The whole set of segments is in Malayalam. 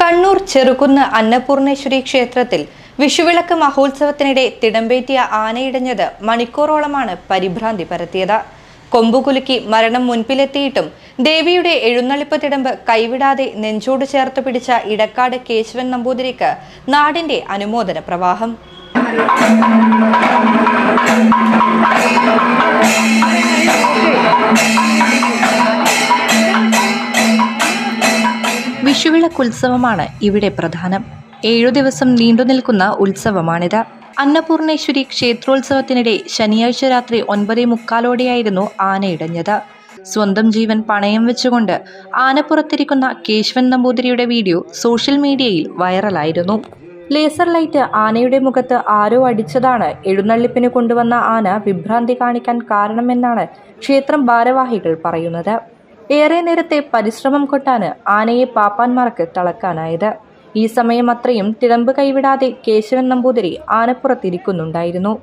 കണ്ണൂർ ചെറുകുന്ന് അന്നപൂർണേശ്വരി ക്ഷേത്രത്തിൽ വിഷുവിളക്ക് മഹോത്സവത്തിനിടെ തിടമ്പേറ്റിയ ആനയിടഞ്ഞത് മണിക്കൂറോളമാണ് പരിഭ്രാന്തി പരത്തിയത്. കൊമ്പുകുലുക്കി മരണം മുൻപിലെത്തിയിട്ടും ദേവിയുടെ എഴുന്നള്ളിപ്പ് തിടമ്പ് കൈവിടാതെ നെഞ്ചോട് ചേർത്ത് പിടിച്ച ഇടക്കാട് കേശവൻ നമ്പൂതിരിക്ക് നാടിന്റെ അനുമോദന പ്രവാഹം. വിഷുവിളക്കുത്സവമാണ് ഇവിടെ പ്രധാനം. ഏഴു ദിവസം നീണ്ടുനിൽക്കുന്ന ഉത്സവമാണിത്. അന്നപൂർണേശ്വരി ക്ഷേത്രോത്സവത്തിനിടെ ശനിയാഴ്ച രാത്രി ഒൻപതേ മുക്കാലോടെയായിരുന്നു ആനയിടഞ്ഞത്. സ്വന്തം ജീവൻ പണയം വെച്ചുകൊണ്ട് ആനപ്പുറത്തിരിക്കുന്ന കേശവൻ നമ്പൂതിരിയുടെ വീഡിയോ സോഷ്യൽ മീഡിയയിൽ വൈറലായിരുന്നു. ലേസർ ലൈറ്റ് ആനയുടെ മുഖത്ത് ആരോ അടിച്ചതാണ്. എഴുന്നള്ളിപ്പിന് കൊണ്ടുവന്ന ആന വിഭ്രാന്തി കാണിക്കാൻ കാരണമെന്നാണ് ക്ഷേത്രം ഭാരവാഹികൾ പറയുന്നത്. ഏറെ നേരത്തെ പരിശ്രമം കൊണ്ടാണ് ആനയെ പാപ്പാന്മാർക്ക് തളക്കാനായത്. ഈ സമയം അത്രയും തിളമ്പ് കൈവിടാതെ കേശവൻ നമ്പൂതിരി ആനപ്പുറത്തിരിക്കുന്നുണ്ടായിരുന്നു.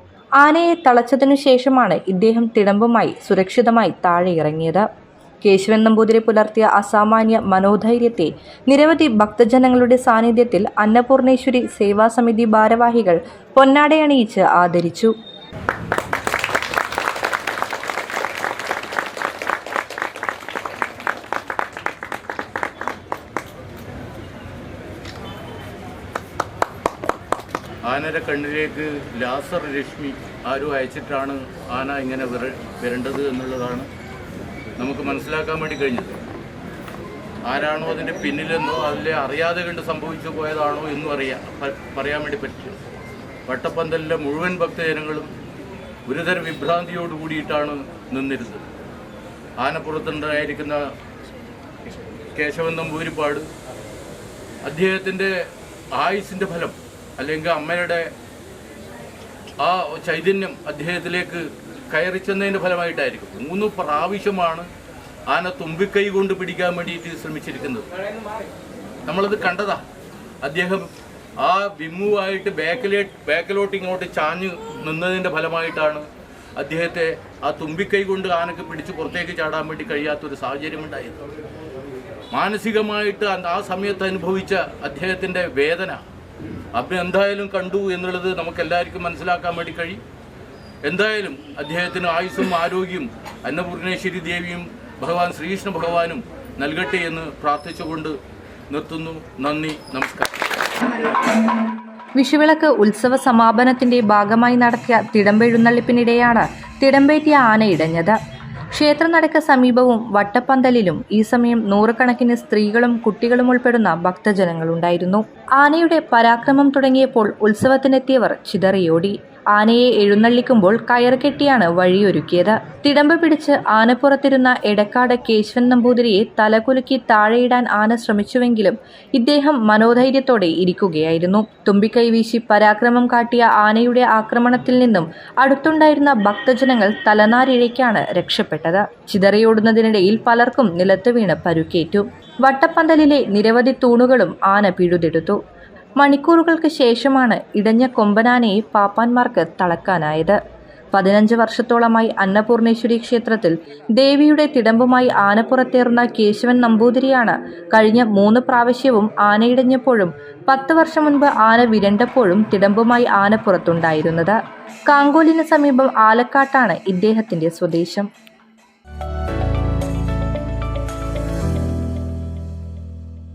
ആനയെ തളച്ചതിനു ശേഷമാണ് ഇദ്ദേഹം തിളമ്പുമായി സുരക്ഷിതമായി താഴെ ഇറങ്ങിയത് കേശവൻ നമ്പൂതിരി പുലർത്തിയ അസാമാന്യ മനോധൈര്യത്തെ നിരവധി ഭക്തജനങ്ങളുടെ സാന്നിധ്യത്തിൽ അന്നപൂർണേശ്വരി സേവാസമിതി ഭാരവാഹികൾ പൊന്നാടയണിയിച്ച് ആദരിച്ചു. ആനയുടെ കണ്ണിലേക്ക് ലാസർ രശ്മി ആരും അയച്ചിട്ടാണ് ആന ഇങ്ങനെ വിര വരേണ്ടത് എന്നുള്ളതാണ്. നമുക്ക് മനസ്സിലാക്കാൻ വേണ്ടി കഴിഞ്ഞത്. ആരാണോ അതിന്റെ പിന്നിലെന്നോ അതിലെ അറിയാതെ കണ്ട് സംഭവിച്ചു പോയതാണോ എന്നും അറിയാം പറയാൻ വേണ്ടി പറ്റി വട്ടപ്പന്തലിലെ മുഴുവൻ ഭക്തജനങ്ങളും ഗുരുതര വിഭ്രാന്തിയോട് കൂടിയിട്ടാണ് നിന്നിരുന്നത്. ആനപ്പുറത്തുണ്ടായിരിക്കുന്ന കേശവൻ നമ്പൂരിപ്പാട് അദ്ദേഹത്തിന്റെ ആയുസിന്റെ ഫലം അല്ലെങ്കിൽ അമ്മയുടെ ആ ചൈതന്യം അദ്ദേഹത്തിലേക്ക് കയറി ചെന്നതിന്റെ ഫലമായിട്ടായിരിക്കും. മൂന്ന് പ്രാവശ്യമാണ് ആന തുമ്പിക്കൈ കൊണ്ട് പിടിക്കാൻ വേണ്ടിയിട്ട് ശ്രമിച്ചിരിക്കുന്നത്. നമ്മളത് കണ്ടതാ. അദ്ദേഹം ആ വിമ്മുവായിട്ട് ബാക്കിലേ ബാക്കിലോട്ട് ഇങ്ങോട്ട് ചാഞ്ഞ് നിന്നതിന്റെ ഫലമായിട്ടാണ് അദ്ദേഹത്തെ ആ തുമ്പിക്കൈ കൊണ്ട് ആനക്ക് പിടിച്ച് പുറത്തേക്ക് ചാടാൻ വേണ്ടി കഴിയാത്തൊരു സാഹചര്യം ഉണ്ടായിരുന്നു മാനസികമായിട്ട് ആ സമയത്ത് അനുഭവിച്ച അദ്ദേഹത്തിന്റെ വേദന. അപ്പം എന്തായാലും കണ്ടു എന്നുള്ളത് നമുക്കെല്ലാവർക്കും മനസ്സിലാക്കാൻ വേണ്ടി കഴിയും. എന്തായാലും അദ്ദേഹത്തിന് ആയുസ്സും ആരോഗ്യവും അന്നപൂർണേശ്വരി ദേവിയും ഭഗവാൻ ശ്രീകൃഷ്ണ ഭഗവാനും നൽകട്ടെ എന്ന് പ്രാർത്ഥിച്ചുകൊണ്ട് നിർത്തുന്നു. നന്ദി നമസ്കാരം. വിഷുവിളക്ക് ഉത്സവ സമാപനത്തിന്റെ ഭാഗമായി നടത്തിയ തിടമ്പെഴുന്നള്ളിപ്പിനിടെയാണ് തിടമ്പേറ്റിയ ആന ഇടഞ്ഞത്. ക്ഷേത്രനടയ്ക്ക് സമീപവും വട്ടപ്പന്തലിലും ഈ സമയം നൂറുകണക്കിന് സ്ത്രീകളും കുട്ടികളും ഉൾപ്പെടുന്ന ഭക്തജനങ്ങളുണ്ടായിരുന്നു. ആനയുടെ പരാക്രമം തുടങ്ങിയപ്പോൾ ഉത്സവത്തിനെത്തിയവർ ചിതറിയോടി. ആനയെ എഴുന്നള്ളിക്കുമ്പോൾ കയറുകെട്ടിയാണ് വഴിയൊരുക്കിയത്. തിടമ്പ് പിടിച്ച് ആനപ്പുറത്തിരുന്ന എടക്കാട് കേശവൻ നമ്പൂതിരിയെ തലകുലുക്കി താഴെയിടാൻ ആന ശ്രമിച്ചുവെങ്കിലും ഇദ്ദേഹം മനോധൈര്യത്തോടെ ഇരിക്കുകയായിരുന്നു. തുമ്പിക്കൈ വീശി പരാക്രമം കാട്ടിയ ആനയുടെ ആക്രമണത്തിൽ നിന്നും അടുത്തുണ്ടായിരുന്ന ഭക്തജനങ്ങൾ തലനാരിഴയ്ക്കാണ് രക്ഷപ്പെട്ടത്. ചിതറിയോടുന്നതിനിടയിൽ പലർക്കും നിലത്ത് വീണ് പരുക്കേറ്റു. വട്ടപ്പന്തലിലെ നിരവധി തൂണുകളും ആന പിഴുതെടുത്തു. മണിക്കൂറുകൾക്ക് ശേഷമാണ് ഇടഞ്ഞ കൊമ്പനാനയെ പാപ്പാന്മാർക്ക് തളക്കാനായത്. പതിനഞ്ച് വർഷത്തോളമായി അന്നപൂർണേശ്വരി ക്ഷേത്രത്തിൽ ദേവിയുടെ തിടമ്പുമായി ആനപ്പുറത്തേറുന്ന കേശവൻ നമ്പൂതിരിയാണ് കഴിഞ്ഞ മൂന്ന് പ്രാവശ്യവും ആനയിടഞ്ഞപ്പോഴും പത്ത് വർഷം മുൻപ് ആന വിരണ്ടപ്പോഴും തിടമ്പുമായി ആനപ്പുറത്തുണ്ടായിരുന്നത്. കാങ്കോലിന് സമീപം ആലക്കാട്ടാണ് ഇദ്ദേഹത്തിന്റെ സ്വദേശം.